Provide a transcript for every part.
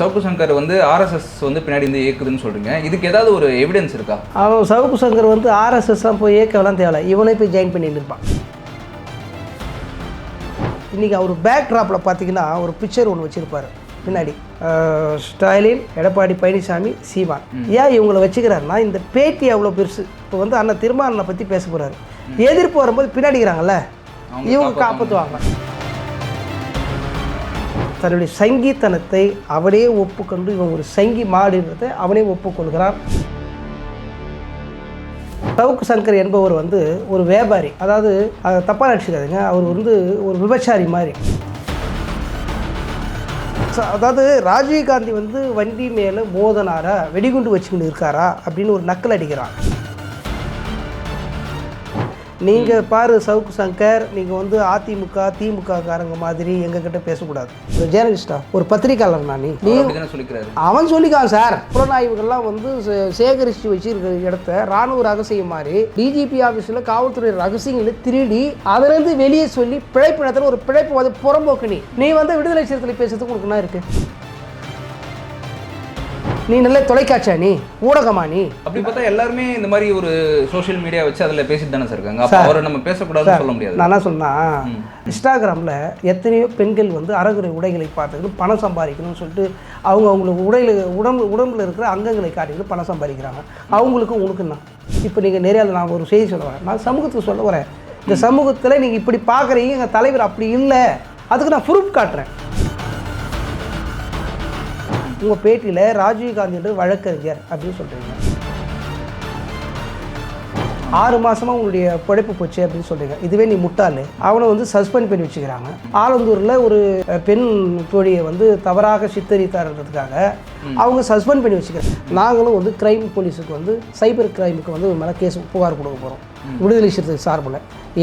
சவுக்கு சங்கர் வந்து ஆர்எஸ்எஸ் வந்து பின்னாடி இருந்து இயக்குதுன்னு சொல்றீங்க. இதுக்கு ஏதாவது ஒரு எவிடன்ஸ் இருக்கா? அவன் சவுக்கு சங்கர் வந்து ஆர்எஸ்எஸ்லாம் போய் ஏற்கலாம் தேவையில்ல. இவனே போய் ஜாயின் பண்ணிட்டு இருப்பான் இன்றைக்கி அவர் பேக் ட்ராப்பில் பார்த்தீங்கன்னா ஒரு பிக்சர் ஒன்று வச்சுருப்பாரு. பின்னாடி. ஸ்டாலின் எடப்பாடி பழனிசாமி சீமான். ஏன் இவங்களை வச்சுக்கிறாருன்னா இந்த பேட்டி அவ்வளோ பெருசு. இப்போ வந்து அண்ணன் திருமாவளவனை பற்றி பேச போகிறாரு எதிர்ப்பு வரும்போது பின்னாடிக்கிறாங்கல்ல இவங்க காப்பாற்றுவாங்க தன்னுடைய சங்கீத்தனத்தை அவனே ஒப்புக்கொண்டு இவன் ஒரு சங்கி மாடுன்றதை அவனே ஒப்புக்கொள்கிறான். சவுக்கு சங்கர் என்பவர் வந்து ஒரு வியாபாரி. அதாவது அதை தப்பாக நினச்சிக்காதுங்க. அவர் வந்து ஒரு விபச்சாரி மாதிரி. ச- அதாவது ராஜீவ்காந்தி வந்து வண்டி மேலே மோதனாரா வெடிகுண்டு வச்சுக்கிட்டு இருக்காரா அப்படின்னு ஒரு நக்கல் அடிக்கிறான். நீங்கள் பாரு சவுக்கு சங்கர் நீங்கள் வந்து அதிமுக திமுக காரங்க மாதிரி எங்ககிட்ட பேசக்கூடாது. ஒரு ஜேர்னலிஸ்டா? ஒரு பத்திரிக்கையாளர் நான் நீ அவன் சொல்லிக்கான் சார். புலனாய்வுகள்லாம் வந்து சேகரித்து வச்சிருக்கிற இடத்த ராணுவ ரகசியம் மாதிரி டிஜிபி ஆஃபீஸில் காவல்துறை ரகசியங்களை திருடி அதிலிருந்து வெளியே சொல்லி பிழைப்பு நடத்துகிற ஒரு பிழைப்பு வந்து புறம்போக்கு நீ. நீ வந்து விடுதலை சிறுத்தையில் பேசுறதுக்கு உனக்கு என்ன இருக்கு? நீ நல்ல தொலைக்காட்சியா நீ? ஊடகமா நீ? அப்படி பார்த்தா எல்லாருமே இந்த மாதிரி ஒரு சோஷியல் மீடியா வச்சு அதுல பேசிட்டு தானே சார் இருக்காங்க. அப்போ அவரை நம்ம பேசக்கூடாதுன்னு சொல்ல முடியாது. நான் என்ன சொன்னா இன்ஸ்டாகிராமில் எத்தனையோ பெண்கள் வந்து அறகுறை உடைகளை பார்த்துக்கிட்டு பணம் சம்பாதிக்கணும்னு சொல்லிட்டு அவங்க அவங்களுக்கு உடையில உடம்பு உடம்புல இருக்கிற அங்கங்களை காட்டிக்கிட்டு பணம் சம்பாதிக்கிறாங்க. அவங்களுக்கும் உனக்குன்னா இப்போ நீங்கள் நிறைய நான் ஒரு செய்தி சொல்ல வரேன். நான் சமூகத்துக்கு சொல்ல வரேன். இந்த சமூகத்தில் நீங்கள் இப்படி பார்க்குறீங்க எங்கள் தலைவர் அப்படி இல்லை. அதுக்கு நான் ப்ரூஃப் காட்டுறேன். உங்கள் பேட்டியில் ராஜீவ்காந்தி வழக்கறிஞர் அப்படின்னு சொல்கிறீங்க ஆறு மாசமா உங்களுடைய பிழைப்பு போச்சு அப்படின்னு சொல்றீங்க. இதுவே நீ முட்டாளு. அவனை வந்து சஸ்பெண்ட் பண்ணி வச்சுக்கிறாங்க. ஆலந்தூரில் ஒரு பெண் தோழியை வந்து தவறாக சித்தரித்தார்ன்றதுக்காக அவங்க சஸ்பெண்ட் பண்ணி வச்சுக்கிறாங்க. நாங்களும் வந்து கிரைம் போலீஸுக்கு வந்து சைபர் கிரைமுக்கு வந்து மேலே கேஸ் புகார் கொடுக்க போகிறோம் விடுதலை சிறுத்தை சார்பில்.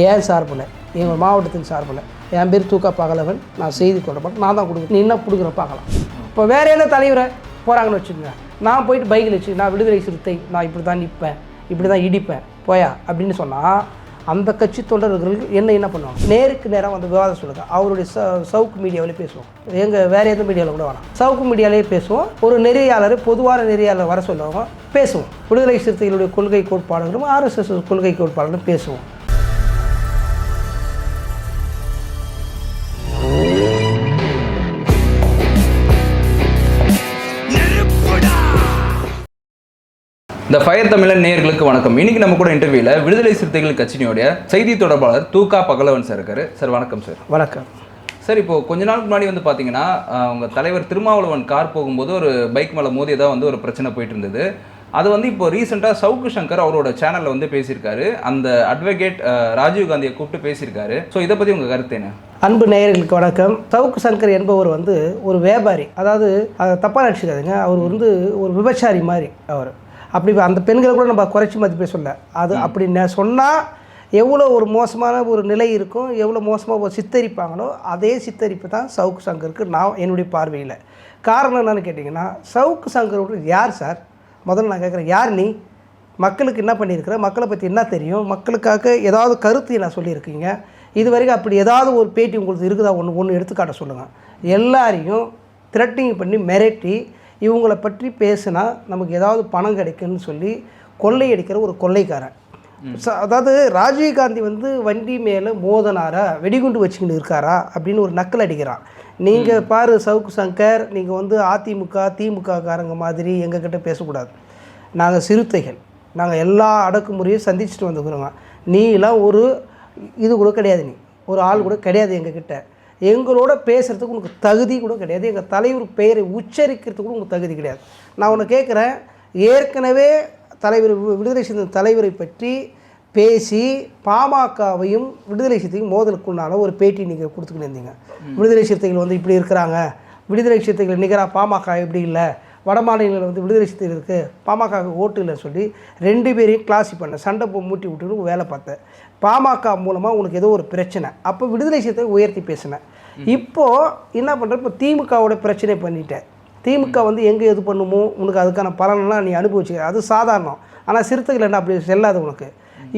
ஏன் சார்பில்? எங்கள் மாவட்டத்தின் சார்பில். என் பேர் தூக்கா பகலவன். நான் செய்தி தொடர்பாக நான் தான் கொடுக்குறேன் நீ என்ன கொடுக்குற பார்க்கலாம். இப்போ வேற என்ன தலைவரை போகிறாங்கன்னு வச்சுக்கோங்க. நான் போயிட்டு பைக்கில் வச்சு நான் விடுதலை சிறுத்தை நான் இப்படி தான் நிற்பேன் இப்படி தான் இடிப்பேன் போயா? அப்படின்னு சொன்னால் அந்த கட்சி தொண்டர்கள் என்ன என்ன பண்ணுவாங்க? நேருக்கு நேராக வந்து விவாதம் சொல்லுங்க. அவருடைய ச சவுக்கு மீடியாவிலே பேசுவோம். எங்கள் வேறு எந்த மீடியாவில் கூட வேணாம். சவுக்கு மீடியாவிலே பேசுவோம். ஒரு நெறியாளர் பொதுவான நெறியாளர் வர சொல்லுவாங்க. பேசுவோம். விடுதலை சிறுத்தைகளுடைய கொள்கை கோட்பாடுகளும் ஆர்எஸ்எஸ் கொள்கை கோட்பாடுகளும் பேசுவோம். இந்த ஃபயர் தமிழன் நேயர்களுக்கு வணக்கம். இன்னைக்கு நம்ம கூட இன்டர்வியூல விடுதலை சிறுத்தைகள் கட்சியினுடைய செய்தி தொடர்பாளர் தூக்கா பகலவன் சார் இருக்காரு. சார் வணக்கம் சார் வணக்கம். சார் இப்போ கொஞ்ச நாளுக்கு முன்னாடி வந்து பார்த்தீங்கன்னா அஹ், உங்க தலைவர் திருமாவளவன் கார் போகும்போது ஒரு பைக் மேலே மோதியதா வந்து ஒரு பிரச்சனை போயிட்டு இருந்தது. அது வந்து இப்போ ரீசெண்டாக சவுக்கு சங்கர் அவரோட சேனலில் வந்து பேசியிருக்காரு. அந்த அட்வொகேட் ராஜீவ் காந்தியை கூப்பிட்டு பேசியிருக்காரு. ஸோ இதை பற்றி உங்கள் கருத்து என்ன? அன்பு நேயர்களுக்கு வணக்கம். சவுக்கு சங்கர் என்பவர் வந்து ஒரு வியாபாரி. அதாவது அதை தப்பாக நினச்சிக்காதுங்க. அவர் வந்து ஒரு விபச்சாரி மாதிரி அவர். அப்படி அந்த பெண்களை கூட நம்ம குறைச்சி மதிப்பே சொல்ல. அது அப்படி சொன்னால் எவ்வளோ ஒரு மோசமான ஒரு நிலை இருக்கும் எவ்வளோ மோசமாக ஒரு சித்தரிப்பாங்களோ அதே சித்தரிப்பு தான் சவுக்கு சங்கருக்கு நான் என்னுடைய பார்வையில். காரணம் என்னன்னு கேட்டிங்கன்னா சவுக்கு சங்கரோட யார் சார்? முதல்ல நான் கேட்குறேன் யார் நீ? மக்களுக்கு என்ன பண்ணியிருக்கிற? மக்களை பற்றி என்ன தெரியும்? மக்களுக்காக ஏதாவது கருத்து நான் சொல்லியிருக்கீங்க. இது வரைக்கும் அப்படி ஏதாவது ஒரு பேட்டி உங்களுக்கு இருக்குதா? ஒன்று ஒன்று எடுத்துக்காட்ட சொல்லுங்கள் எல்லாரையும் த்ரெட்டிங் பண்ணி மிரட்டி இவங்களை பற்றி பேசுனா நமக்கு ஏதாவது பணம் கிடைக்குன்னு சொல்லி கொள்ளையடிக்கிற ஒரு கொள்ளைக்காரன். அதாவது ராஜீவ்காந்தி வந்து வண்டி மேலே மோதனாரா வெடிகுண்டு வச்சுக்கிட்டு இருக்காரா அப்படின்னு ஒரு நக்கல் அடிக்கிறான். நீங்கள் பாரு சவுக்கு சங்கர் நீங்கள் வந்து அதிமுக திமுக காரங்க மாதிரி எங்ககிட்ட பேசக்கூடாது. நாங்கள் சிறுத்தைகள். நாங்கள் எல்லா அடக்குமுறையும் சந்திச்சுட்டு வந்துக்கிறோங்க. நீலாம் ஒரு இது கூட கிடையாது நீ. ஒரு ஆள் கூட கிடையாது எங்ககிட்ட. எங்களோட பேசுகிறதுக்கு உனக்கு தகுதி கூட கிடையாது. எங்கள் தலைவர் பெயரை உச்சரிக்கிறதுக்கு கூட உனக்கு தகுதி கிடையாது. நான் உன்னை கேட்குறேன் ஏற்கனவே தலைவர் விடுதலை சிறுத்தை தலைவரை பற்றி பேசி பாமகவையும் விடுதலை சிறுத்தையும் மோதலுக்குள்ளான ஒரு பேட்டி நீங்கள் கொடுத்துக்கிட்டு இருந்தீங்க. விடுதலை சிறுத்தைகள் வந்து இப்படி இருக்கிறாங்க. விடுதலை சிறுத்தைகள் நிகராக பாமக எப்படி இல்லை? வட மாநிலங்களில் வந்து விடுதலை சிறுத்தைகள் இருக்குது பாமக ஓட்டு இல்லைன்னு சொல்லி ரெண்டு பேரையும் கிளாசி பண்ண சண்டை போ மூட்டி விட்டுட்டு வேலை பார்த்தேன். பாமக மூலமாக உனக்கு ஏதோ ஒரு பிரச்சனை. அப்போ விடுதலை சிறுத்தை உயர்த்தி பேசினேன் இப்போது என்ன பண்ணுற இப்போ திமுகவோட பிரச்சனை பண்ணிட்டேன் திமுக வந்து எங்கே எது பண்ணுமோ உனக்கு அதுக்கான பலனெல்லாம் நீ அனுபவிச்சுக்க. அது சாதாரணம். ஆனால் சிறுத்தைகள் என்ன அப்படி செல்லாது உனக்கு.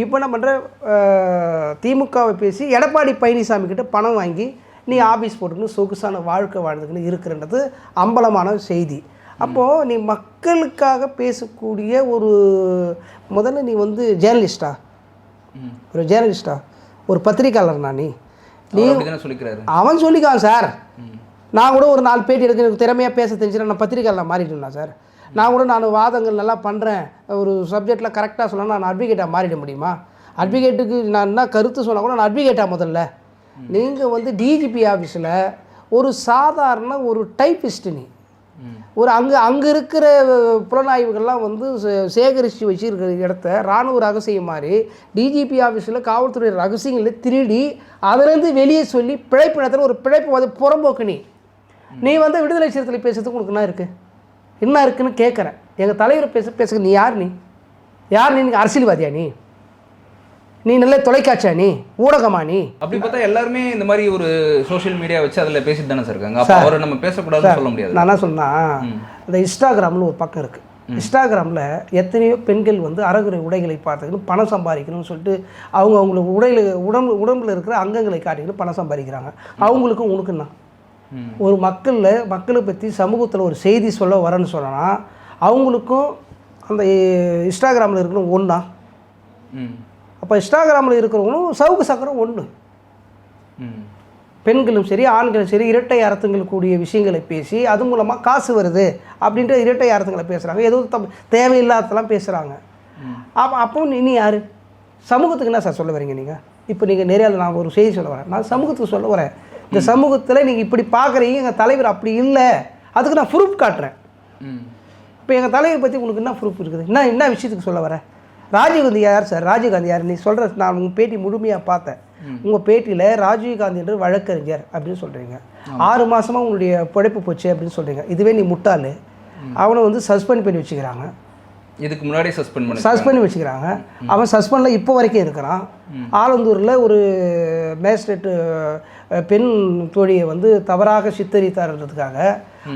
இப்போ என்ன பண்ணுற திமுகவை பேசி எடப்பாடி பழனிசாமி கிட்ட பணம் வாங்கி நீ ஆஃபீஸ் போட்டுக்கணும் சொகுசான வாழ்க்கை வாழ்ந்துக்கணும் இருக்கிறன்றது அம்பலமான செய்தி. அப்போது நீ மக்களுக்காக பேசக்கூடிய ஒரு முதல்ல நீ வந்து ஜேர்னலிஸ்டா ஒரு ஜேர்னலிஸ்டா ஒரு பத்திரிக்கையாளர்னா நீ? சொல்லிக்கிறாரு? அவன் சொல்லிக்கான் சார். நான் கூட ஒரு நாலு பேட்டி எடுக்க எனக்கு திறமையாக பேச தெரிஞ்சுன்னா நான் பத்திரிக்கையாளர் மாறிட்டேன்னா சார். நான் கூட நான் வாதங்கள் நல்லா பண்ணுறேன் ஒரு சப்ஜெக்டில் கரெக்டாக சொன்னால் நான் அட்வொகேட்டாக மாறிட முடியுமா? அட்வொகேட்டுக்கு நான் என்ன கருத்து சொன்னால் கூட நான் அட்வொகேட்டாக முதல்ல. நீங்கள் வந்து டிஜிபி ஆஃபீஸில் ஒரு சாதாரண ஒரு டைப்பிஸ்ட் நீ ஒரு அங்கே அங்கே இருக்கிற புலனாய்வுகள்லாம் வந்து சே- சேகரித்து வச்சிருக்கிற இடத்த இராணுவ ரகசியம் மாதிரி டிஜிபி ஆஃபீஸில் காவல்துறை ரகசியங்களை திருடி அதிலேருந்து வெளியே சொல்லி பிழைப்பு நடத்துகிற ஒரு பிழைப்பு வந்து புறம்போக்கு நீ. நீ வந்து விடுதலை சிறுத்தைகளை பேசுறதுக்கு உனக்கு என்ன இருக்குது என்ன இருக்குன்னு கேட்குறேன் எங்கள் தலைவரை பேச பேசுக நீ யார் நீ? யார் நீ? நீ அரசியல்வாதியா நீ? நீ நல்ல தொலைக்காட்சியா நீ? ஊடகமா நீ? அப்படி பார்த்தா எல்லாருமே இந்த மாதிரி ஒரு சோஷியல் மீடியா வச்சு அதுல பேசிட்டு தானே சார் இருக்காங்க. அப்போ அவரை நம்ம பேசக்கூடாதுன்னு சொல்ல முடியாது. நான் என்ன சொன்னா இந்த இன்ஸ்டாகிராம்னு ஒரு பக்கம் இருக்குது இன்ஸ்டாகிராமில் எத்தனையோ பெண்கள் வந்து அறகுறை உடைகளை பார்த்துக்கணும் பணம் சம்பாதிக்கணும்னு சொல்லிட்டு அவங்க அவங்களுக்கு உடையில உடம்பு உடம்புல இருக்கிற அங்கங்களை காட்டிக்கணும் பணம் சம்பாதிக்கிறாங்க. அவங்களுக்கும் உனக்குன்னா. ஒரு மக்களில் மக்களை பற்றி சமூகத்தில் ஒரு செய்தி சொல்ல வரேன்னு சொன்னா அவங்களுக்கும் அந்த இன்ஸ்டாகிராமில் இருக்கணும் ஒன்றா அப்போ இன்ஸ்டாகிராமில் இருக்கிறவங்களும் சவுக்கு சக்கரம் ஒன்று பெண்களும் சரி ஆண்களும் சரி இரட்டை அர்த்தங்கள் கூடிய விஷயங்களை பேசி அது மூலமாக காசு வருது அப்படின்ற இரட்டை அர்த்தங்களை பேசுகிறாங்க ஏதோ தம் தேவையில்லாததெல்லாம் பேசுகிறாங்க அப்போ அப்போ நீ யார்? சமூகத்துக்கு என்ன சார் சொல்ல வரீங்க நீங்கள் இப்போ நீங்கள் நிறைய நான் ஒரு செய்தி சொல்ல வரேன். நான் சமூகத்துக்கு சொல்ல வரேன். இந்த சமூகத்தில் நீங்கள் இப்படி பார்க்குறீங்க எங்கள் தலைவர் அப்படி இல்லை. அதுக்கு நான் ப்ரூஃப் காட்டுறேன். இப்போ எங்கள் தலைவர் பற்றி உங்களுக்கு என்ன ப்ரூஃப் இருக்குது? என்ன என்ன விஷயத்துக்கு சொல்ல வரேன் ராஜீவ்காந்தி யார் சார்? ராஜீவ்காந்தி யார்? நீ சொல்கிற நான் உங்கள் பேட்டி முழுமையாக பார்த்தேன். உங்கள் பேட்டியில் ராஜீவ்காந்தி என்று வழக்கறிஞர் அப்படின்னு சொல்கிறீங்க ஆறு மாதமாக உங்களுடைய பிழைப்பு போச்சு அப்படின்னு சொல்கிறீங்க இதுவே நீ முட்டாள். அவனை வந்து சஸ்பெண்ட் பண்ணி வச்சுக்கிறாங்க. இதுக்கு முன்னாடி சஸ்பெண்ட் பண்ணி சஸ்பெண்ட் வச்சுக்கிறாங்க. அவன் சஸ்பெண்டில் இப்போ வரைக்கும் இருக்கிறான். ஆலந்தூரில் ஒரு மேஜிஸ்ட்ரேட்டு பெண் தோழியை வந்து தவறாக சித்தரித்தார்ன்றதுக்காக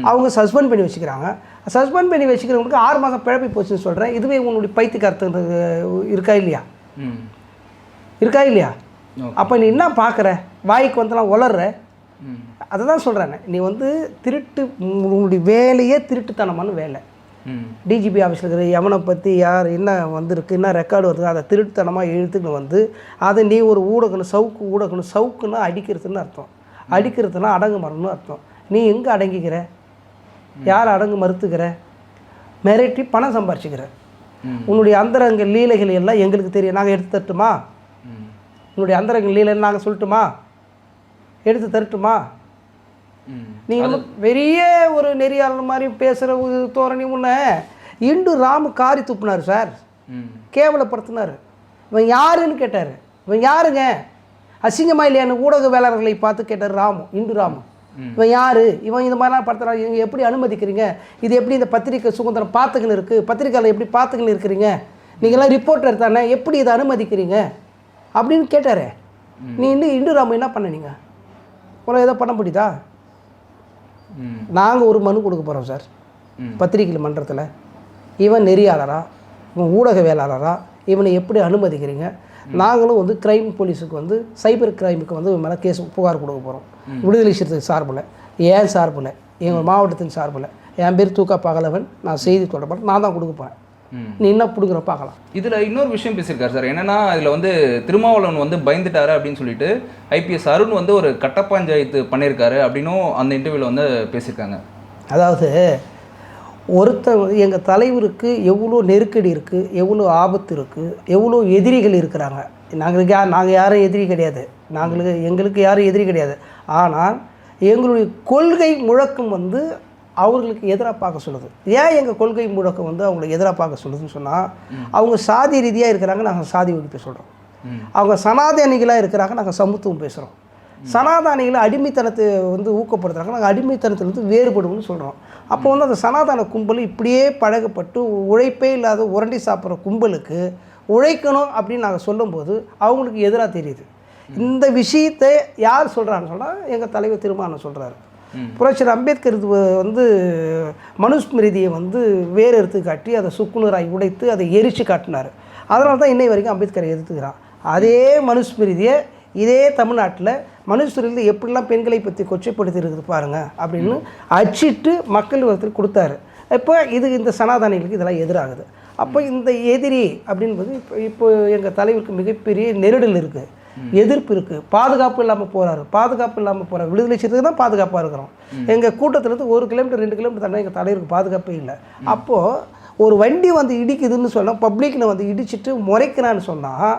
அவங்க சஸ்பெண்ட் பண்ணி வச்சுக்கிறாங்க. சஸ்பெண்ட் பண்ணி வச்சுக்கிறவங்களுக்கு ஆறு மாதம் பிழப்பி போச்சுன்னு சொல்கிறேன் இதுவே உன்னுடைய பைத்து கருத்து இருக்கா இல்லையா? இருக்கா இல்லையா. அப்போ நீ என்ன பார்க்குற வாய்க்கு வந்துலாம் உளர்ற? அதை தான் சொல்கிறேன் நீ வந்து திருட்டு உன்னுடைய வேலையே திருட்டுத்தனமான வேலை. டிஜிபி ஆஃபீஸில் இருக்கிற எவனை பற்றி யார் என்ன வந்திருக்கு என்ன ரெக்கார்டு வருது அதை திருட்டுத்தனமாக எழுத்துக்கின்னு வந்து அதை நீ ஒரு ஊடகணும் சவுக்கு ஊடகணும் சவுக்குன்னா அடிக்கிறதுன்னு அர்த்தம். அடிக்கிறதுனா அடங்கு மரம்னு அர்த்தம். நீ எங்கே அடங்கிக்கிற? யார் அடங்கு மறுத்துக்கிற? மிரட்டி பணம் சம்பாரிச்சுக்கிற. உன்னுடைய அந்தரங்க லீலைகள் எல்லாம் எங்களுக்கு தெரியும். நாங்கள் எடுத்து தரட்டுமா? உன்னுடைய அந்தரங்க லீலைன்னு நாங்கள் சொல்லட்டுமா? எடுத்து தரட்டுமா? ம் நீ வந்து பெரிய ஒரு நெறியாளர் மாதிரி பேசுகிற தோரணி முன்ன இண்டு ராமு காரி துப்புனார் சார். கேவலப்படுத்தினார். இவன் யாருன்னு கேட்டார். இவன் யாருங்க? அசிங்கமா இல்லையான்னு ஊடகவியலாளர்களை பார்த்து கேட்டார் ராமு இந்து ராமு. இவன் யாரு? இவன் இந்த மாதிரிலாம் படுத்துறாங்க நீங்கள் எப்படி அனுமதிக்கிறீங்க? இது எப்படி இந்த பத்திரிக்கை சுதந்திரம் பார்த்துக்கின்னு இருக்குது பத்திரிக்கையில் எப்படி பார்த்துக்கின்னு இருக்கிறீங்க? நீங்களாம் ரிப்போர்ட்டர் தானே? எப்படி இதை அனுமதிக்கிறீங்க? அப்படின்னு கேட்டாரே. நீ இன்னும் இந்து ராமு என்ன பண்ண நீங்கள் உங்களை ஏதோ பண்ண முடியுதா? நாங்கள் ஒரு மனு கொடுக்க போகிறோம் சார். ம். பத்திரிகை மன்றத்தில். இவன் நெறியாளரா? இவன் ஊடகவியலாளரா இவனை எப்படி அனுமதிக்கிறீங்க? நாங்களும் வந்து கிரைம் போலீஸுக்கு வந்து சைபர் கிரைமுக்கு வந்து இவன் மேலே கேஸ் புகார் கொடுக்க போகிறோம் விடுதலை சிறுத்தை சார்பில். ஏன் சார்பில்? எங்கள் மாவட்டத்தின் சார்பில். என் பேர் தூக்கா பகலவன். நான் செய்தி தொடர்பாளர். நான் தான் கொடுக்க போகிறேன் நீ என்ன பிடுங்குற பார்க்கலாம் இதுல இன்னொரு விஷயம் பேசியிருக்காரு சார். என்னன்னா இதுல வந்து திருமாவளவன் வந்து பயந்துட்டாரு அப்படின்னு சொல்லிட்டு ஐபிஎஸ் அருண் வந்து ஒரு கட்ட பஞ்சாயத்து பண்ணியிருக்காரு அப்படின்னும் அந்த இன்டர்வியூல வந்து பேசியிருக்காங்க. அதாவது ஒருத்தர் எங்கள் தலைவருக்கு எவ்வளோ நெருக்கடி இருக்குது எவ்வளோ ஆபத்து இருக்குது எவ்வளோ எதிரிகள் இருக்கிறாங்க. நாங்களுக்கு யார் நாங்கள் யாரும் எதிரி கிடையாது. நாங்களுக்கு எங்களுக்கு யாரும் எதிரி கிடையாது. ஆனால் எங்களுடைய கொள்கை முழக்கம் வந்து அவர்களுக்கு எதிராக பார்க்க சொல்லுது. ஏன் எங்கள் கொள்கை முழக்கம் வந்து அவங்களை எதிராக பார்க்க சொல்லுதுன்னு சொன்னால் அவங்க சாதி ரீதியாக இருக்கிறாங்க நாங்கள் சாதி ஒழிப்பு சொல்கிறோம் அவங்க சனாதனிகளாக இருக்கிறாங்க நாங்கள் சமத்துவம் பேசுகிறோம் சனாதானிகளை அடிமைத்தனத்தை வந்து ஊக்கப்படுத்துறாங்க நாங்கள் அடிமைத்தனத்திலிருந்து வேறுபடுவோம்னு சொல்கிறோம் அப்போ வந்து அந்த சனாதன கும்பல் இப்படியே பழகப்பட்டு உழைப்பே இல்லாத உரண்டி சாப்பிட்ற கும்பலுக்கு உழைக்கணும் அப்படின்னு நாங்கள் சொல்லும்போது அவங்களுக்கு எதிராக தெரியுது. இந்த விஷயத்தை யார் சொல்கிறான்னு சொன்னால் எங்கள் தலைவர் திருமாவளவன் சொல்கிறாரு. புரட்சியர் அம்பேத்கர் இது வந்து மனுஸ்மிருதியை வந்து வேறு எடுத்து காட்டி அதை சுக்குநூறாய் உடைத்து அதை எரிச்சு காட்டினார். அதனால தான் இன்னை வரைக்கும் அம்பேத்கரை எதிர்த்துக்கிறான். அதே மனுஸ்மிருதியை இதே தமிழ்நாட்டில் மனுஷரில் எப்படிலாம் பெண்களை பற்றி கொச்சைப்படுத்தி இருக்குது பாருங்க அப்படின்னு அச்சிட்டு மக்கள் ஒருத்தர் கொடுத்தாரு. இப்போ இது இந்த சனாதனிகளுக்கு இதெல்லாம் எதிராகுது. அப்போ இந்த எதிரி அப்படின்பது இப்போ இப்போ எங்கள் தலைவருக்கு மிகப்பெரிய நெருடல் இருக்குது எதிர்ப்பு இருக்குது பாதுகாப்பு இல்லாமல் போகிறாரு பாதுகாப்பு இல்லாமல் போகிறார் விடுதலை செய்யறதுக்கு தான் பாதுகாப்பாக இருக்கிறோம். எங்கள் கூட்டத்துலேருந்து ஒரு கிலோமீட்டர் ரெண்டு கிலோமீட்டர் தானே எங்கள் தலைவருக்கு பாதுகாப்பே இல்லை. அப்போது ஒரு வண்டி வந்து இடிக்குதுன்னு சொன்னால் பப்ளிக்கில் வந்து இடிச்சிட்டு முறைக்கிறான்னு சொன்னால்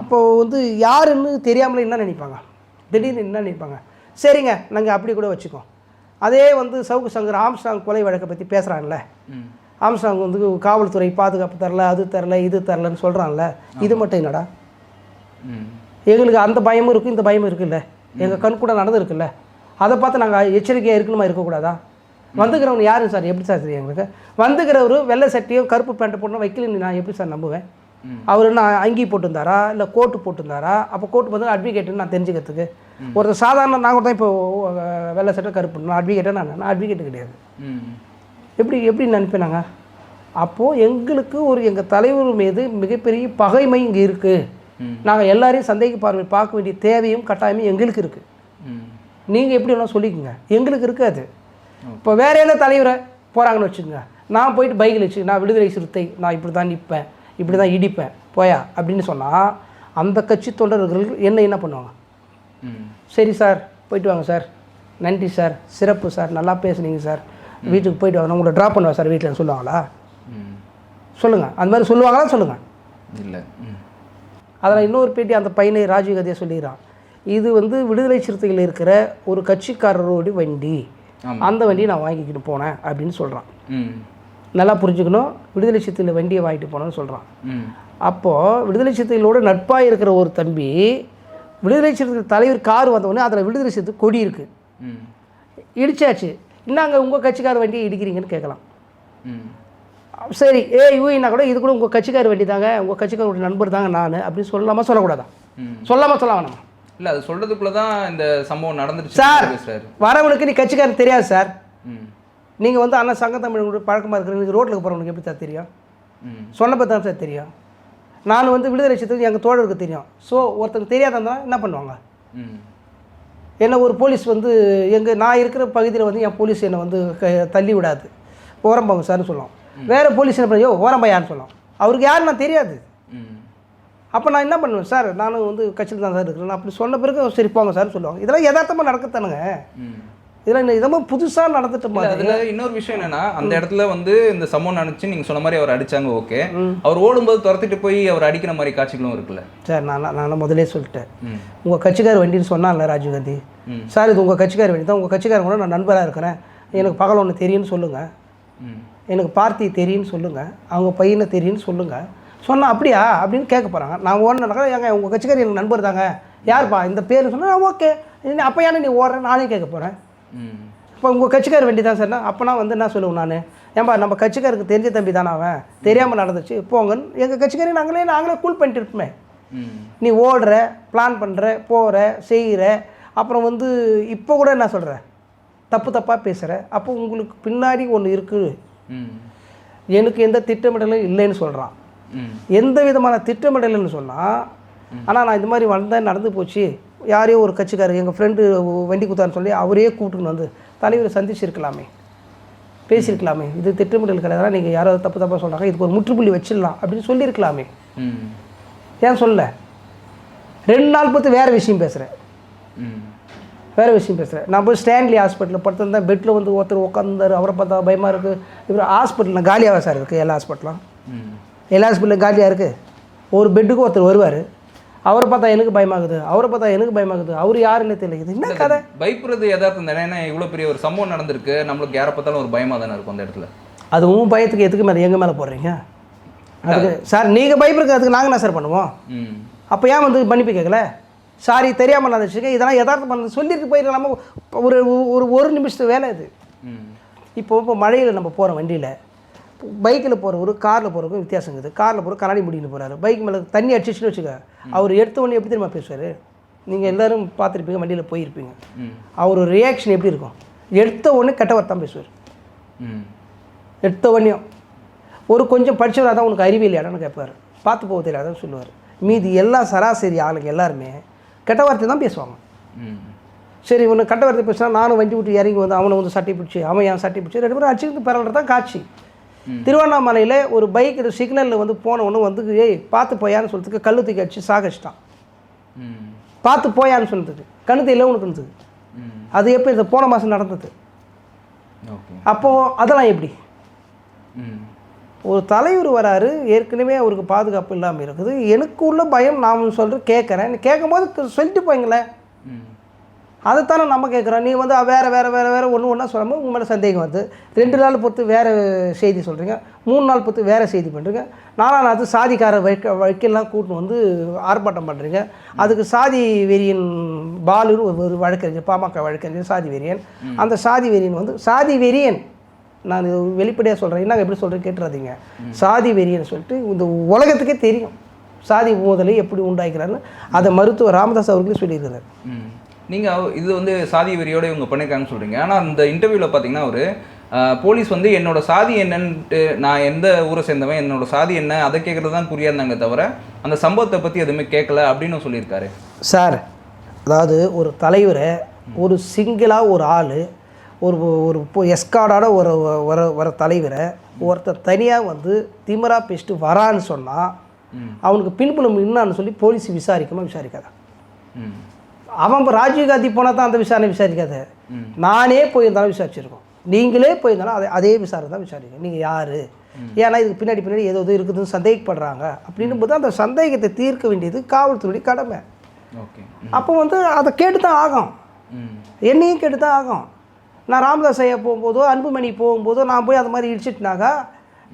அப்போ வந்து யாருன்னு தெரியாமலே என்ன நினைப்பாங்க? திடீர்னு என்ன நினைப்பாங்க? சரிங்க நாங்கள் அப்படி கூட வச்சுக்கோம் அதே வந்து சவுக்கு சங்கர் ஆம்ஸ்டாங் கொலை வழக்கை பற்றி பேசுகிறாங்கல்ல ஆம்ஸ்டாங் வந்து காவல்துறை பாதுகாப்பு தரல அது தரல இது தரலன்னு சொல்கிறான்ல இது மட்டும் என்னடா? எங்களுக்கு அந்த பயமும் இருக்குது இந்த பயமும் இருக்குல்ல. எங்கள் கண் கூட நடந்துருக்குல்ல. அதை பார்த்து நாங்கள் எச்சரிக்கையாக இருக்கணுமா இருக்கக்கூடாதா? வந்துக்கிறவன் யாரு சார்? எப்படி சார் தெரியும் எங்களுக்கு வந்துக்கிறவர் வெள்ளை சட்டியும் கருப்பு பேண்ட்டை போட்டு வைக்கலன்னு நான் எப்படி சார் நம்புவேன். அவர் என்ன அங்கி போட்டிருந்தாரா? இல்லை கோட்டு போட்டிருந்தாரா? அப்போ கோட்டு வந்து அட்வொகேட்டுன்னு நான் தெரிஞ்சுக்கிறதுக்கு. ஒருத்தர் சாதாரண நாங்கள் தான் இப்போ வெள்ளை சட்டை கருப்பு நான் அட்வொகேட்டாக நான்? நான் அட்வொகேட்டு கிடையாது. எப்படி எப்படி நினைப்பேனாங்க அப்போது எங்களுக்கு ஒரு எங்கள் தலைவர் மீது மிகப்பெரிய பகைமை இங்கே இருக்குது. நாங்கள் எல்லாரையும் சந்தேக பார்வை பார்க்க வேண்டிய தேவையும் கட்டாயமும் எங்களுக்கு இருக்குது நீங்கள் எப்படி வேணால் சொல்லிக்கோங்க. எங்களுக்கு இருக்காது இப்போ வேற என்ன தலைவரை போகிறாங்கன்னு வச்சுக்கோங்க. நான் போயிட்டு பைக்கில் வச்சு நான் விடுதலை சிறுத்தை நான் இப்படி தான் நிற்பேன் இப்படி தான் இடிப்பேன் போயா அப்படின்னு சொன்னால் அந்த கட்சி தொண்டர்கள் என்ன என்ன பண்ணுவாங்க? ம். சரி சார் போயிட்டு வாங்க சார். நன்றி சார். சிறப்பு சார். நல்லா பேசுனீங்க சார். வீட்டுக்கு போயிட்டு வாங்க. நான் உங்களை ட்ராப் பண்ணுவேன் சார் வீட்டில் சொல்லுவாங்களா? சொல்லுங்கள் அந்த மாதிரி சொல்லுவாங்களா? சொல்லுங்கள் இல்லை. அதில் இன்னொரு பேட்டி அந்த பையனை ராஜீவ் கதையை சொல்லிடுறான் இது வந்து விடுதலை சிறுத்தைகள் இருக்கிற ஒரு கட்சிக்காரரோட வண்டி. அந்த வண்டியை நான் வாங்கிக்கிட்டு போனேன் அப்படின்னு சொல்கிறான் ம். நல்லா புரிஞ்சுக்கணும். விடுதலை சிறுத்தையில் வண்டியை வாங்கிட்டு போனேன்னு சொல்கிறான் அப்போது விடுதலை சிறுத்தைகளோட நட்பாக இருக்கிற ஒரு தம்பி விடுதலை சிறுத்தைகள் தலைவர் கார் வந்தவொடனே அதில் விடுதலை சிறுத்தை கொடி இருக்குது ம். இடிச்சாச்சு. இன்னாங்க உங்கள் கட்சிக்கார வண்டியை இடிக்கிறீங்கன்னு கேட்கலாம். ம். சரி ஏ யூனா கூட இது கூட உங்கள் கட்சிக்கார வண்டி தாங்க உங்கள் கட்சிக்காரோட நண்பர் தாங்க நான் அப்படின்னு சொல்லலாமா சொல்லக்கூடாதா? சொல்லாமல் சொல்ல வேணாமா? இல்லை அது சொல்றதுக்குள்ள தான் இந்த சம்பவம் நடந்துருச்சு. சார். பேசுறாரு வரவனுக்கு நீ கட்சிக்காரன் தெரியாது சார். நீங்கள் வந்து அண்ணன் சங்க தமிழ் பழக்கமாக இருக்கிறவங்க ரோட்டில் போகிறவனுக்கு எப்படி சார் தெரியும்? சொன்னப்போ தான் சார் தெரியும். நான் வந்து விடுதலை சித்தத்துக்கு எங்கள் தோழருக்கு தெரியும். ஸோ ஒருத்தருக்கு தெரியாதவங்க என்ன பண்ணுவாங்க? என்ன ஒரு போலீஸ் வந்து எங்கள் நான் இருக்கிற பகுதியில் வந்து என் போலீஸ் என்னை வந்து தள்ளி விடாது. ஓரம்பாங்க சார்னு சொல்லுவோம் வேறு போலீஸ் என்ன பண்ண யோ சொல்லுவோம் அவருக்கு யாருன்னு தெரியாது. அப்போ நான் என்ன பண்ணுவேன்? சார் நானும் வந்து கட்சியில் தான் சார் இருக்கிறேன். அப்படி சொன்ன பிறகு சரி போங்க சார்னு சொல்லுவாங்க. இதெல்லாம் யதார்த்தமாக நடக்கத்தானுங்க. இதெல்லாம் இதமாக புதுசாக நடந்துட்டு அதுல இன்னொரு விஷயம் என்னன்னா அந்த இடத்துல வந்து இந்த சம்பவம் நினைச்சு நீங்க சொன்ன மாதிரி அவர் அடிச்சாங்க ஓகே. அவர் ஓடும்போது துரத்திட்டு போய் அவர் அடிக்கிற மாதிரி காட்சிகளும் இருக்குல்ல. சார் நான் நான் முதலே சொல்லிட்டேன். உங்கள் கட்சிக்கார வண்டின்னு சொன்னான்ல ராஜீவ்காந்தி. சார் இது உங்கள் கட்சிக்கார வண்டி. தான் உங்கள் கட்சிக்காரங்க கூட நான் நண்பராக இருக்கிறேன். எனக்கு பகல் ஒன்று தெரியும்னு சொல்லுங்கள் எனக்கு பார்த்தி தெரியும்னு சொல்லுங்கள் அவங்க பையனை தெரியும்னு சொல்லுங்கள் சொன்னா அப்படியா? அப்படின்னு கேட்க போகிறாங்க நான் ஓடினாக்கா ஏங்க உங்கள் கட்சிக்காரர் எனக்கு நண்பர் தாங்க. யார்ப்பா? இந்த பேர் சொன்னால் ஓகே. அப்போ ஏன்னா நீ ஓடுற? நானே கேட்க போகிறேன் இப்போ உங்கள் கட்சிக்கார வண்டி தான் சார். அப்போனா வந்து என்ன சொல்லுவேன் நான்? ஏன்பா நம்ம கட்சிக்காருக்கு தெரிஞ்ச தம்பி தானே அவன்? தெரியாமல் நடந்துச்சு. போங்கன்னு. எங்கள் கட்சிக்காரையும் நாங்களே நாங்களே கூல் பண்ணிட்டு இருப்போமே. நீ ஓடுற பிளான் பண்ணுற போகிற செய்கிற அப்புறம் வந்து இப்போ கூட என்ன சொல்கிற தப்பு தப்பாக பேசுகிற அப்போ உங்களுக்கு பின்னாடி ஒன்று இருக்குது எனக்கு எந்த திட்டமிடலும் இல்லைன்னு சொல்கிறான் எந்த விதமான திட்டமிடல்னு சொன்னால் ஆனால் நான் இந்த மாதிரி வந்தேன் நடந்து போச்சு. யாரையோ ஒரு கட்சிக்காரர் எங்கள் ஃப்ரெண்டு வண்டி குத்தான்னு சொல்லி அவரே கூப்பிட்டுன்னு வந்து தலைவரை சந்திச்சிருக்கலாமே. பேசியிருக்கலாமே. இது திட்டமிடல் கிடையாது. நீங்கள் யாராவது தப்பு தப்பாக சொல்கிறாங்க இதுக்கு ஒரு முற்றுப்புள்ளி வச்சிடலாம். அப்படின்னு சொல்லியிருக்கலாமே. ம். ஏன் சொல்ல? ரெண்டு நாள் பார்த்து வேறு விஷயம் பேசுகிறேன் வேறு விஷயம் பேசுகிறேன் நான் போய் ஸ்டான்லி ஹாஸ்பிட்டலில் படுத்திருந்தேன் பெட்டில் வந்து ஒருத்தர் உட்காந்தாரு அவரை பார்த்தா பயமாக இருக்குது இவர் ஹாஸ்பிட்டலில் காலியாக சார் இருக்குது எல்லா ஹாஸ்பிட்டலும் எல்லா ஹாஸ்பிட்டலும் காலியாக இருக்குது ஒரு பெட்டுக்கு ஒருத்தர் வருவார். அவரை பார்த்தா எனக்கு பயமாகுது. அவரை பார்த்தா எனக்கு பயமாகுது. அவர் யாருன்னு தெரியல. என்ன கதை? பயப்படுறது யதார்த்தம் தானே. ஏன்னா இவ்வளோ பெரிய ஒரு சம்பவம் நடந்திருக்கு. நம்மளுக்கு யாரை பார்த்தாலும் ஒரு பயமா தானே இருக்கும் அந்த இடத்துல. அதுவும் பயத்துக்கு எதுக்கு மேலே எங்கள் மேலே போடுறீங்க? அதுக்கு சார் நீங்கள் பயப்படுறதுக்கு அதுக்கு நாங்கள் என்ன சார் பண்ணுவோம்? அப்போ ஏன் வந்து மன்னிப்பு கேட்கல சாரி தெரியாமல் நடந்துச்சுங்க இதெல்லாம் யதார்த்தம் பண்ண சொல்லிட்டு போயிருக்கலாமா ஒரு ஒரு ஒரு நிமிஷத்து வேலை இது. இப்போ இப்போ மழையில் நம்ம போகிறோம் வண்டியில் பைக்கில் போகிறவரு காரில் போகிறவருக்கும் வித்தியாசம் இருக்குது. காரில் போகிற கண்ணாடி முடின்னு போகிறாரு பைக் மேலே தண்ணி அடிச்சிச்சுன்னு வச்சுக்க அவர் எடுத்த உடனே எப்படி தெரியுமா பேசுவார்? நீங்கள் எல்லோரும் பார்த்துருப்பீங்க வண்டியில் போயிருப்பீங்க. அவர் ரியாக்ஷன் எப்படி இருக்கும்? எடுத்த உடனே கெட்ட வார்த்தை பேசுவார். எடுத்த உடனேயும் ஒரு கொஞ்சம் படிச்சவராக தான் உனக்கு அறிவியல் இடம்னு கேட்பார். பார்த்து போக தெரியாதுன்னு சொல்லுவார். மீதி எல்லா சராசரி ஆளுங்க எல்லாருமே கெட்ட வார்த்தை தான் பேசுவாங்க. சரி இவனை கட்ட வரது பேசினா நானும் வண்டி விட்டு இறங்கி வந்து அவனை வந்து சட்டி பிடிச்சி அவன் என் சட்டி பிடிச்சி? ரெண்டு பேரும் அடிச்சுக்கிட்டு பரவாயில்ல தான் காட்சி. திருவண்ணாமலையில் ஒரு பைக் சிக்னலில் வந்து போன ஒன்று வந்து ஏய் பார்த்து போயான்னு சொல்றதுக்கு கல்லு தூக்கி அடிச்சு சாகச்சிட்டான் பார்த்து போயான்னு கண்ணு இல்லை உனக்கு இருந்தது. அது எப்போ இந்த போன மாதம் நடந்தது? அப்போது அதெல்லாம் எப்படி? ஒரு தலைவர் வராரு ஏற்கனவே அவருக்கு பாதுகாப்பு இல்லாமல் இருக்குது. எனக்கு உள்ள பயம் நான் சொல்கிறேன் கேட்குறேன் கேட்கும்போது சொல்லிட்டு போய்ங்களேன். அதைத்தானே நம்ம கேட்குறோம் நீ வந்து வேறு வேறு வேறு வேறு ஒன்று ஒன்றா சொல்லாமல் உங்கள் மேலே சந்தேகம் வருது. ரெண்டு நாள் பொறுத்து வேறு செய்தி சொல்கிறீங்க மூணு நாள் பொறுத்து வேறு செய்தி பண்ணுறீங்க நாலாம் நாள் சாதிக்கார வைக்க வைக்கலாம் கூட்டின்னு வந்து ஆர்ப்பாட்டம் பண்ணுறீங்க அதுக்கு சாதி வெறியன் பாலு ஒரு ஒரு வழக்கறிஞர் பாமக வழக்கறிஞர் சாதி வெறியன். அந்த சாதி வெறியன் வந்து சாதி வெறியன் நான் இது வெளிப்படையாக சொல்கிறேன் என்ன எப்படி சொல்கிறேன் கேட்டுறாதீங்க. சாதி வெறியன் சொல்லிட்டு இந்த உலகத்துக்கே தெரியும். சாதி மோதலை எப்படி உண்டாக்கிறான்னு அதை மருத்துவர் ராமதாஸ் அவர்களே சொல்லியிருக்கிறார். நீங்கள் இது வந்து சாதி வெறியோட இவங்க பண்ணியிருக்காங்கன்னு சொல்கிறீங்க ஆனால் இந்த இன்டர்வியூவில் பார்த்தீங்கன்னா ஒரு போலீஸ் வந்து என்னோட சாதி என்னன்ட்டு நான் எந்த ஊரை சேர்ந்தவன் என்னோட சாதி என்ன அதை கேட்குறது தான் புரியாதாங்க தவிர அந்த சம்பவத்தை பற்றி எதுவுமே கேட்கல அப்படின்னு சொல்லியிருக்காரு. சார் அதாவது ஒரு தலைவரை ஒரு சிங்கிளாக ஒரு ஆள் ஒரு ஒரு எஸ்கார்டான ஒரு வர வர தலைவரை ஒருத்தர் தனியாக வந்து திமிரா பேசிட்டு வரான்னு சொன்னால் அவனுக்கு பின்புலம் என்னான்னு சொல்லி போலீஸ் விசாரிக்கணும் விசாரிக்காத. அவன் இப்போ ராஜீவ்காந்தி போனால் தான் அந்த விசாரணை விசாரிக்காத. நானே போயிருந்தாலும் விசாரிச்சிருக்கோம். நீங்களே போயிருந்தாலும் அதே அதே விசாரணை தான் விசாரிக்கும் நீங்கள் யார்? ஏன்னா இதுக்கு பின்னாடி பின்னாடி ஏதோ இது இருக்குதுன்னு சந்தேகப்படுறாங்க. அப்படின்னும் போது அந்த சந்தேகத்தை தீர்க்க வேண்டியது காவல்துறையுடைய கடமை. ஓகே. அப்போ வந்து அதை கேட்டு தான் ஆகும் என்னையும் கேட்டு தான் ஆகும். நான் ராமதாஸ் ஐயா போகும்போதோ அன்புமணி போகும்போதோ நான் போய் அது மாதிரி இடிச்சிட்டுனாக்கா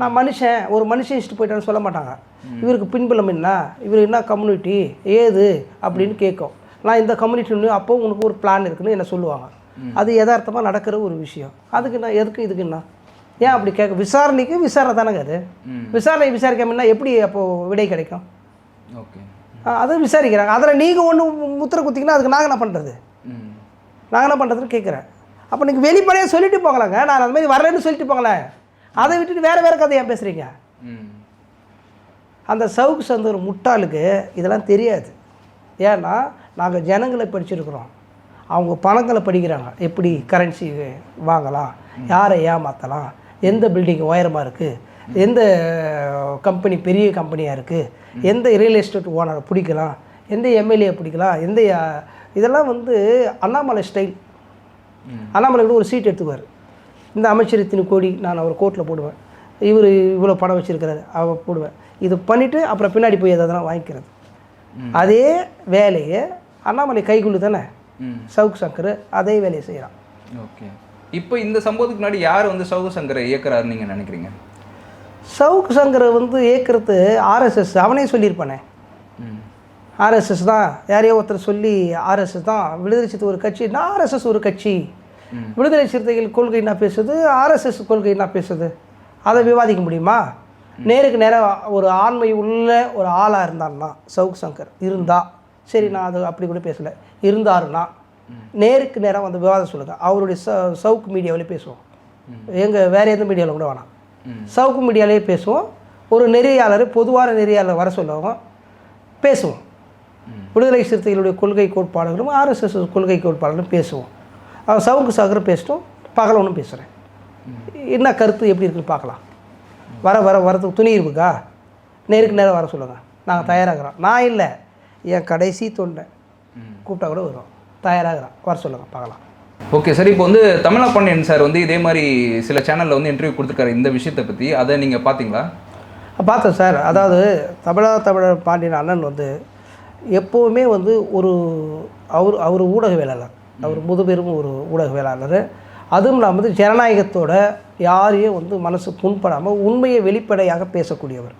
நான் மனுஷன் ஒரு மனுஷன் இடிச்சிட்டு போயிட்டான்னு சொல்ல மாட்டாங்க. இவருக்கு பின்புலம் என்ன? இவர் என்ன கம்யூனிட்டி ஏது? அப்படின்னு கேட்கும். நான் இந்த கம்யூனிட்டி அப்போ உனக்கு ஒரு பிளான் இருக்குன்னு என்ன சொல்லுவாங்க. அது யதார்த்தமாக நடக்கிற ஒரு விஷயம். அதுக்கு நான் எதுக்கு இதுக்கு என்ன? ஏன் அப்படி கேட்க விசாரணைக்கு விசாரணை தானேங்க அது? விசாரணை விசாரிக்காமன்னா எப்படி அப்போது விடை கிடைக்கும்? ஓகே. அதை விசாரிக்கிறாங்க. அதில் நீங்கள் ஒன்று முத்திர குத்திங்கன்னா அதுக்கு நாங்கள் என்ன பண்ணுறது நாங்கள் என்ன பண்ணுறதுன்னு கேட்குறேன். அப்போ நீங்கள் வெளிப்படையாக சொல்லிட்டு போகலாங்க. நான் அது மாதிரி வரேன்னு சொல்லிட்டு போங்களேன் அதை விட்டுட்டு வேறு வேறு கதை ஏன் பேசுகிறீங்க அந்த சவுக்கு சந்த ஒரு முட்டாளுக்கு இதெல்லாம் தெரியாது. ஏன்னா நாங்கள் ஜனங்களை படிச்சிருக்கிறோம். அவங்க பணங்களை படிக்கிறாங்க. எப்படி கரன்சி வாங்கலாம்? யாரை ஏமாற்றலாம் எந்த பில்டிங் உயரமாக இருக்குது எந்த கம்பெனி பெரிய கம்பெனியாக இருக்குது எந்த ரியல் எஸ்டேட் ஓனரை பிடிக்கலாம்? எந்த எம்எல்ஏ பிடிக்கலாம்? எந்த இதெல்லாம் வந்து அண்ணாமலை ஸ்டைல். அண்ணாமலை கூட ஒரு சீட் எடுத்துக்குவார். இந்த அமைச்சர் இத்தனை கோடி நான் அவர் கோர்ட்டில் போடுவேன். இவர் இவ்வளோ பணம் வச்சுருக்கிறாரு அவர் போடுவேன். இது பண்ணிவிட்டு அப்புறம் பின்னாடி போய் எதாவது வாங்கிக்கிறது. அதே வேலையை அண்ணாமலை கைக்குள்ளு தானே? ம். சவுக் சங்கர் அதே வேலையை செய்கிறான் ஓகே. இப்போ இந்த சம்பவத்துக்கு முன்னாடி யார் வந்து சவுக சங்கரை இயக்குறாருன்னு நீங்கள் நினைக்கிறீங்க? சவுக் சங்கரை வந்து ஏற்கிறது ஆர்எஸ்எஸ். அவனே சொல்லியிருப்பானே. ஆர்எஸ்எஸ் தான். யாரையோ ஒருத்தர் சொல்லி ஆர்எஸ்எஸ் தான். விடுதலை சிறுத்தை ஒரு கட்சி. நான் ஆர்எஸ்எஸ் ஒரு கட்சி. விடுதலை சிறுத்தைகள் கொள்கை என்ன பேசுது? ஆர்எஸ்எஸ் கொள்கை என்ன பேசுது? அதை விவாதிக்க முடியுமா? நேருக்கு நேராக ஒரு ஆண்மை உள்ள ஒரு ஆளாக இருந்தான்னா சவுக் சங்கர் இருந்தா சரி நான் அது அப்படி கூட பேசலை இருந்தாருன்னா நேருக்கு நேராக வந்து விவாதம் சொல்லுங்கள் அவருடைய ச சவுக் மீடியாவிலே பேசுவோம். எங்கள் வேறு எந்த மீடியாவில் கூட வேணாம். சவுக்கு மீடியாலே பேசுவோம். ஒரு நெறியாளர் பொதுவான நெறியாளர் வர சொல்லுவாங்க. பேசுவோம். விடுதலை சிறுத்தைகளுடைய கொள்கை கோட்பாடுகளும் ஆர்எஸ்எஸ் கொள்கை கோட்பாடுகளும் பேசுவோம். அவன் சவுக்கு சாகர் பேசிட்டோம் பகல் ஒன்றும் பேசுகிறேன் என்ன கருத்து எப்படி இருக்குன்னு பார்க்கலாம். வர வர வரதுக்கு துணி இருக்குக்கா? நேருக்கு நேரம் வர சொல்லுங்கள் நாங்கள் தயாராகிறோம். நான் இல்லை என் கடைசி தொண்டை. கூப்பிட்டா கூட வருவோம் தயாராகிறோம். வர சொல்லுங்கள் பார்க்கலாம். ஓகே சார் இப்போ வந்து தமிழா பாண்டியன் சார் வந்து இதே மாதிரி சில சேனலில் வந்து இன்டர்வியூ கொடுத்துருக்காரு. இந்த விஷயத்தை பற்றி அதை நீங்கள் பார்த்தீங்களா? பார்த்தேன் சார் அதாவது தமிழா தமிழர் பாண்டியன் அண்ணன் வந்து எப்போவுமே வந்து ஒரு அவர் அவர் ஊடகவியலாளர். அவர் முதுபெரும் ஒரு ஊடகவியலாளர். அதுவும் இல்லாமல் வந்து ஜனநாயகத்தோட யாரையும் வந்து மனசு புண்படாமல் உண்மையை வெளிப்படையாக பேசக்கூடியவர்.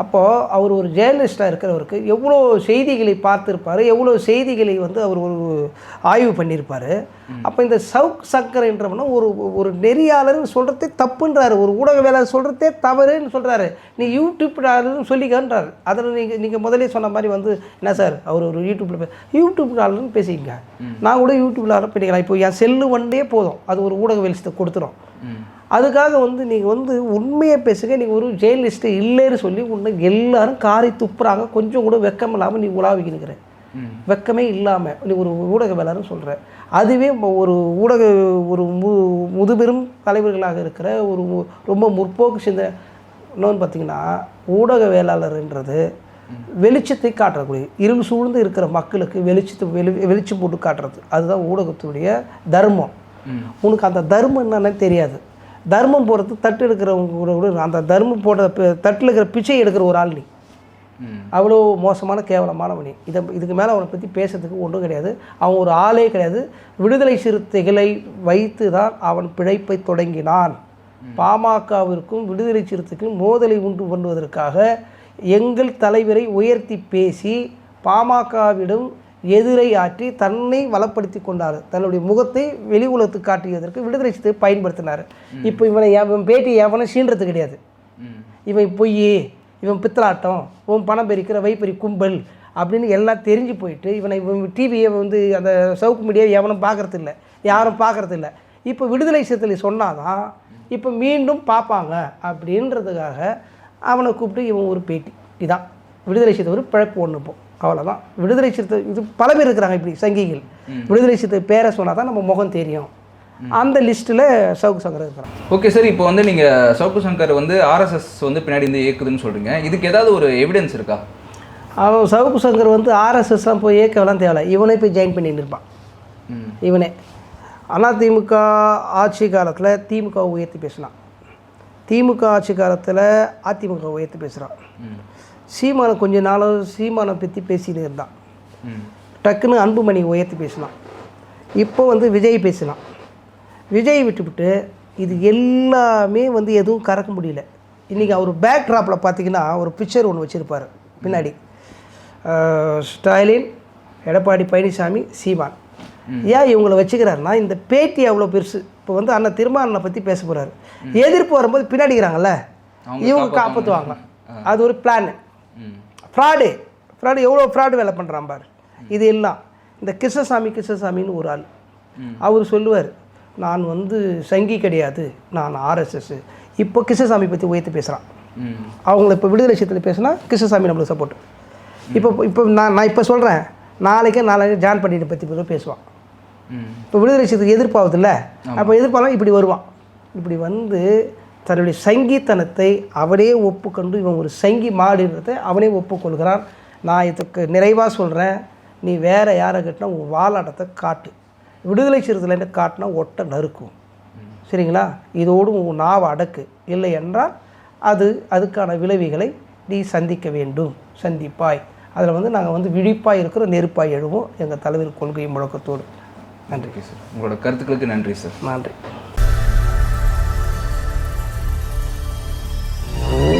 அப்போது அவர் ஒரு ஜேர்னலிஸ்டாக இருக்கிறவருக்கு எவ்வளோ செய்திகளை பார்த்துருப்பார் எவ்வளோ செய்திகளை வந்து அவர் ஒரு ஆய்வு பண்ணியிருப்பார் அப்போ இந்த சவுக் சங்கர் என்றவன ஒரு ஒரு நெறியாளர்னு சொல்கிறதே தப்புன்றாரு ஒரு ஊடகவியலாளர் சொல்கிறதே தவறுன்னு சொல்கிறாரு நீ யூடியூப்டாளர்னு சொல்லிக்கன்றார். அதில் நீங்கள் நீங்கள் முதலே சொன்ன மாதிரி வந்து என்ன சார் அவர் ஒரு யூடியூப்பில் யூடியூப்டாளர்னு பேசிக்கங்க. நான் கூட யூடியூப்ல பண்ணிக்கலாம். இப்போ என் செல்லு வண்டே போதும். அது ஒரு ஊடகவியலிஸ்ட்டை கொடுத்துரும். அதுக்காக வந்து நீங்கள் வந்து உண்மையை பேசுங்க. நீங்கள் ஒரு ஜெயலலிஸ்ட்டு இல்லைன்னு சொல்லி உன்னை எல்லாரும் காரி துப்புறாங்க. கொஞ்சம் கூட வெக்கம் இல்லாமல் நீ உலாவிக்கு நிற்கிற வெக்கமே இல்லாமல் நீ ஒரு ஊடகவியலாளர்னு சொல்கிற அதுவே ஒரு ஊடக ஒரு மு முதுபெரும் தலைவர்களாக இருக்கிற ஒரு ரொம்ப முற்போக்கு சிந்த இன்னொன்று பார்த்தீங்கன்னா ஊடகவியலாளர்ன்றது வெளிச்சத்தை காட்டக்கூடிய இருள் சூழ்ந்து இருக்கிற மக்களுக்கு வெளிச்சத்தை வெளி வெளிச்சம் போட்டு காட்டுறது. அதுதான் ஊடகத்துடைய தர்மம். உனக்கு அந்த தர்மம் என்னன்னு தெரியாது. தர்மம் போடுறது தட்டு எடுக்கிறவங்க கூட கூட அந்த தர்மம் போடுற தட்டில் இருக்கிற பிச்சை எடுக்கிற ஒரு ஆள் நீ. அவ்வளோ மோசமான கேவலமானவனி இதை இதுக்கு மேலே அவனை பற்றி பேசுறதுக்கு ஒன்றும் கிடையாது. அவன் ஒரு ஆளே கிடையாது. விடுதலை சிறுத்தைகளை வைத்து தான் அவன் பிழைப்பை தொடங்கினான். பாமகவிற்கும் விடுதலை சிறுத்தைக்கும் மோதலை உண்டு பண்ணுவதற்காக எங்கள் தலைவரை உயர்த்தி பேசி பாமகவிடம் எதிரை ஆற்றி தன்னை வளப்படுத்தி கொண்டார். தன்னுடைய முகத்தை வெளி உலகத்துக்கு காட்டியதற்கு விடுதலை சிறுத்தை பயன்படுத்தினார். இப்போ இவனை இவன் பேட்டி எவனை சீன்றது கிடையாது. இவன் பொய் இவன் பித்தலாட்டம் உன் பணம் பெருக்கிற வைப்பறி கும்பல் அப்படின்னு எல்லாம் தெரிஞ்சு போயிட்டு இவனை இவன் டிவியை வந்து அந்த சவுக்கு மீடியாவை எவனும் பார்க்கறது இல்ல யாரும் பார்க்கறது இல்ல இப்போ விடுதலை சிறுத்தை சொன்னாதான் இப்போ மீண்டும் பார்ப்பாங்க அப்படின்றதுக்காக அவனை கூப்பிட்டு இவன் ஒரு பேட்டி. இதான். விடுதலை சிறுத்தை ஒரு பிழைப்பு ஒன்று இப்போ. அவ்வளோதான் விடுதலை சிறுத்தை இது பல பேர் இருக்கிறாங்க இப்படி சங்கிகள். விடுதலை சிறுத்தை பேரை சொன்னால் தான் நம்ம முகம் தெரியும். அந்த லிஸ்ட்டில் சவுக்கு சங்கர் இருக்கிறான். ஓகே சார் இப்போ வந்து நீங்கள் சவுக்கு சங்கர் வந்து ஆர்எஸ்எஸ் வந்து பின்னாடி இருந்து இயக்குதுன்னு சொல்கிறீங்க இதுக்கு ஏதாவது ஒரு எவிடன்ஸ் இருக்கா? அவன் சவுக்கு சங்கர் வந்து ஆர்எஸ்எஸ்லாம் போய் ஏற்கலாம் தேவையில்ல. இவனே போய் ஜாயின் இருப்பான் ம். இவனே. அதிமுக ஆட்சி காலத்தில் திமுக உயர்த்தி பேசினான். திமுக ஆட்சி காலத்தில் அதிமுக உயர்த்தி பேசுகிறான் சீமானை கொஞ்ச நாள் சீமானை பற்றி பேசின்னு இருந்தான். டக்குன்னு அன்புமணி உயர்த்தி பேசினான். இப்போ வந்து விஜய் பேசினான். விஜய் விட்டுவிட்டு இது எல்லாமே வந்து எதுவும் கறக்க முடியல. இன்றைக்கி அவர் பேக் ட்ராப்பில் பார்த்தீங்கன்னா ஒரு பிக்சர் ஒன்று வச்சுருப்பார். பின்னாடி. ஸ்டாலின் எடப்பாடி பழனிசாமி சீமான். ஏன் இவங்களை வச்சுக்கிறாருன்னா இந்த பேட்டி அவ்வளோ பெருசு. இப்போ வந்து அண்ணன் திருமாவளவனை பற்றி பேச போகிறாரு எதிர்ப்பு வரும்போது பின்னாடிக்கிறாங்கல்ல இவங்க காப்பாற்றுவாங்க அது ஒரு பிளான் ஃப்ராடு ஃப்ராடு எவ்வளோ ஃப்ராடு வேலை பண்ணுறான் பாரு. இது எல்லாம். இந்த கிருஷ்ணசாமி கிருஷ்ணசாமின்னு ஒரு ஆள். அவர் சொல்லுவார் நான் வந்து சங்கி கிடையாது. நான் ஆர்எஸ்எஸ் இப்போ கிருஷ்ணசாமி பற்றி உயர்த்தி பேசுகிறான் அவங்கள இப்போ விடுதலை விஷயத்தில் பேசினா கிருஷ்ணசாமி நம்மளுக்கு சப்போர்ட் இப்போ இப்போ நான் நான் இப்போ சொல்கிறேன் நாளைக்கே நாளைக்கு ஜான் பண்ணிட்டு பற்றி பேசுவான். இப்போ விடுதலை விஷயத்துக்கு எதிர்ப்பாகுதுல்ல அப்போ எதிர்ப்பாலாம் இப்படி வருவான். இப்படி வந்து தன்னுடைய சங்கித்தனத்தை அவனே ஒப்புக்கொண்டு இவன் ஒரு சங்கி மாடுன்றதை அவனே ஒப்புக்கொள்கிறான். நான் இதுக்கு நிறைவாக சொல்கிறேன் நீ வேற யாரை கட்டினா உன் வாலாட்டத்தை காட்டு. விடுதலை சிறுத்தையில் காட்டினா ஒட்ட நறுக்கும். சரிங்களா? இதோடு உன் நாவை அடக்கு. இல்லை என்றால் அது அதுக்கான விளைவுகளை நீ சந்திக்க வேண்டும். சந்திப்பாய். அதில் வந்து நாங்கள் வந்து விழிப்பாய் இருக்கிற நெருப்பாய் எழுவோம். எங்கள் தலைவர் கொள்கை முழக்கத்தோடு. நன்றி. சார் உங்களோட கருத்துக்களுக்கு நன்றி சார் நன்றி. Thank you.